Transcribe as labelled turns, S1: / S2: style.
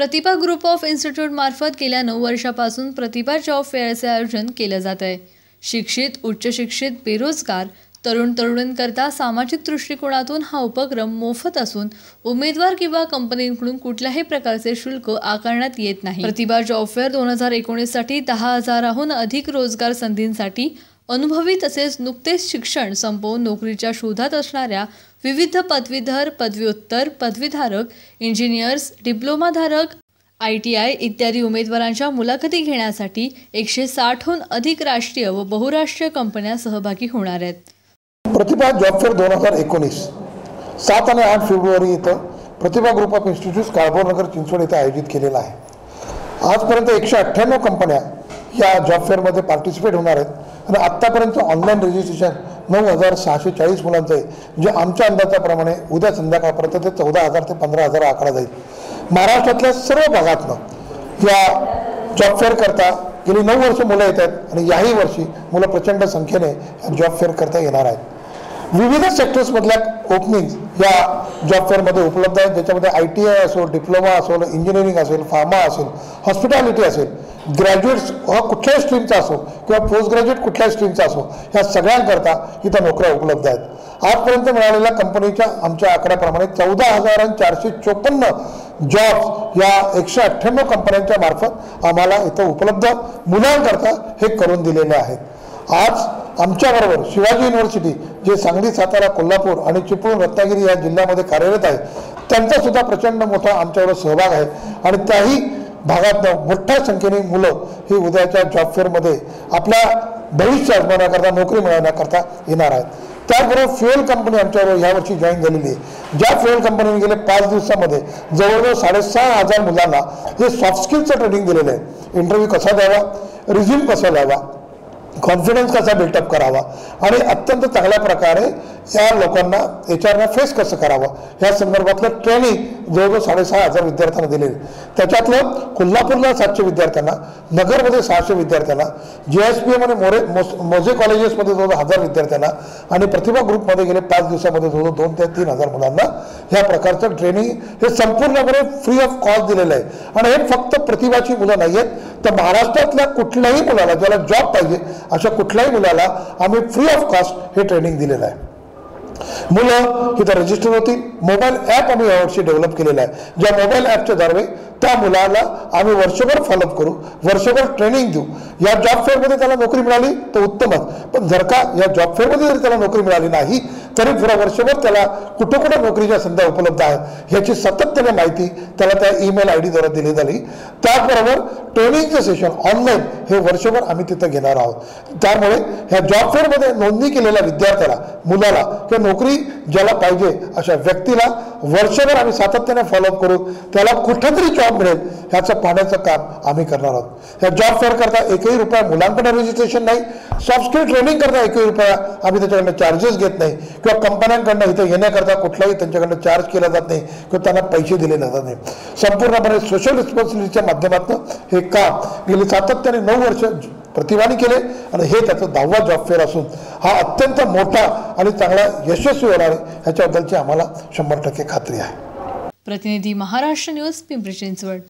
S1: Pratibha group of institute मार्फत गेल्या नऊ वर्षापासून प्रतिभा जॉब फेअरचे आयोजन केलं जात आहे. शिक्षित उच्च शिक्षित बेरोजगार तरुण तरुणींकरता सामाजिक दृष्टिकोनातून हा उपक्रम मोफत असून उमेदवार किंवा कंपनीकडून कुठल्याही प्रकारचे शुल्क आकारण्यात येत नाही. प्रतिभा जॉब फेअर दोन हजार एकोणीससाठी दहा हजाराहून अधिक रोजगार संधींसाठी अनुभवी तसेच नुकतेच शिक्षण संपवून नोकरीच्या शोधात असणाऱ्या विविध पदवीधर पदव्युत्तर पदवीधारक इंजिनियर्स डिप्लोमाधारक आय टी आय इत्यादी उमेदवारांच्या मुलाखती घेण्यासाठी एकशे साठहून अधिक राष्ट्रीय व बहुराष्ट्रीय कंपन्या सहभागी होणार आहेत.
S2: प्रतिभा जॉब फेअर दोन हजार एकोणीस सात आणि आठ फेब्रुवारी इथं Pratibha group of institute Kalbhornagar Chinchwad इथं आयोजित केलेला आहे. आजपर्यंत एकशे अठ्ठ्याण्णव कंपन्या या जॉब फेअरमध्ये पार्टिसिपेट होणार आहेत. आणि आत्तापर्यंत ऑनलाईन रजिस्ट्रेशन नऊ हजार सहाशे चाळीस मुलांचं आहे. जे आमच्या अंदाजाप्रमाणे उद्या संध्याकाळपर्यंत ते चौदा हजार ते पंधरा हजार आकडा जाईल. महाराष्ट्रातल्या सर्व भागातनं या जॉब फेअर करता गेली नऊ वर्ष मुलं येत आहेत आणि याही वर्षी मुलं प्रचंड संख्येने जॉब फेअर करता येणार आहेत. विविध सेक्टर्समधल्या ओपनिंग या जॉब फेअरमध्ये उपलब्ध आहेत. ज्याच्यामध्ये आय टी आय असो डिप्लोमा असेल इंजिनिअरिंग असेल फार्मा असेल हॉस्पिटॅलिटी असेल ग्रॅज्युएट्स हा कुठल्याही स्ट्रीमचा असो किंवा पोस्ट ग्रॅज्युएट कुठल्याही स्ट्रीमचा असो ह्या सगळ्यांकरता इथं नोकऱ्या उपलब्ध आहेत. आजपर्यंत मिळालेल्या कंपनीच्या आमच्या आकड्याप्रमाणे चौदा हजार आणि चारशे चोपन्न जॉब्स या एकशे अठ्ठ्याण्णव कंपन्यांच्या मार्फत आम्हाला इथं उपलब्ध मुलांकरता हे करून दिलेले आहेत. आज आमच्याबरोबर शिवाजी युनिव्हर्सिटी जे सांगली सातारा कोल्हापूर आणि चिपळूण रत्नागिरी या जिल्ह्यामध्ये कार्यरत आहे त्यांचासुद्धा प्रचंड मोठा आमच्यावर सहभाग आहे. आणि त्याही भागातनं मोठ्या संख्येने मुलं ही उद्याच्या जॉब फेअरमध्ये आपल्या भविष्य आजमावण्याकरता नोकरी मिळवण्याकरता येणार आहेत. त्याचबरोबर फ्युएल कंपनी आमच्याबरोबर यावर्षी जॉईन झालेली आहे. ज्या फ्युएल कंपनीने गेले पाच दिवसामध्ये जवळजवळ साडेसहा हजार मुलांना हे सॉफ्ट स्किलचं ट्रेनिंग दिलेलं आहे. इंटरव्ह्यू कसा द्यावा? रिझ्यूम कसा द्यावा? कॉन्फिडन्स कसा बिल्टअप करावा? आणि अत्यंत चांगल्या प्रकारे या लोकांना एच आरना फेस कसं करावं? या संदर्भातलं ट्रेनिंग जवळजवळ साडेसहा हजार विद्यार्थ्यांना दिलेली त्याच्यातलं कोल्हापूरला सातशे विद्यार्थ्यांना नगरमध्ये सहाशे विद्यार्थ्यांना जे एस पी एमध्ये मोरे मोजे कॉलेजेसमध्ये जवळ हजार विद्यार्थ्यांना आणि प्रतिभा ग्रुपमध्ये गेले पाच दिवसामध्ये जवळ दोन ते तीन हजार मुलांना ह्या प्रकारचं ट्रेनिंग हे संपूर्णपणे फ्री ऑफ कॉस्ट दिलेलं आहे. आणि हे फक्त प्रतिभाची मुलं नाही आहेत तर महाराष्ट्रातल्या कुठल्याही मुलाला ज्याला जॉब पाहिजे अशा कुठल्याही मुलाला आम्ही फ्री ऑफ कॉस्ट हे ट्रेनिंग दिलेलं आहे. मुलं इथं रजिस्टर होती. मोबाईल ॲप आम्ही यावर्षी डेव्हलप केलेलं आहे. ज्या मोबाईल ॲपच्या द्वारे त्या मुलाला आम्ही वर्षभर फॉलोअप करू वर्षभर ट्रेनिंग देऊ. या जॉब फेअरमध्ये त्याला नोकरी मिळाली तर उत्तमच. पण जर का या जॉब फेअरमध्ये जर त्याला नोकरी मिळाली नाही तरी पुरा वर्षभर त्याला कुठं कुठं नोकरीच्या संध्या उपलब्ध आहेत ह्याची सतत त्याला माहिती त्याला त्या ईमेल आय डीद्वारे दिली झाली. त्याचबरोबर ट्रेनिंगचं सेशन ऑनलाईन हे वर्षभर आम्ही तिथं घेणार आहोत. त्यामुळे ह्या जॉब फेअरमध्ये नोंदणी केलेल्या विद्यार्थ्याला मुलाला किंवा नोकरी ज्याला पाहिजे अशा व्यक्तीला वर्षभर आम्ही सातत्याने फॉलोअप करू त्याला कुठंतरी जॉब मिळेल ह्याचं पाहण्याचं काम आम्ही करणार आहोत. ह्या जॉब फेअर करता एकही रुपया मुलांकडे रजिस्ट्रेशन नाही सॉफ्ट स्किल ट्रेनिंग करता एकही रुपया आम्ही त्याच्याकडनं चार्जेस घेत नाही किंवा कंपन्यांकडनं इथं येण्याकरता कुठलाही त्यांच्याकडनं चार्ज केला जात नाही किंवा त्यांना पैसे दिले जात नाही. संपूर्णपणे सोशल रिस्पॉन्सिबिलिटीच्या माध्यमातून हे हे काम गेली सातत्याने नऊ वर्ष प्रतिभाने केले आणि हे त्याचं दहावा जॉब फेअर असून हा अत्यंत मोठा आणि चांगला यशस्वी होणार आहे ह्याच्याबद्दलची आम्हाला शंभर टक्के खात्री आहे.
S1: प्रतिनिधी महाराष्ट्र न्यूज पिंपरी चिंचवड.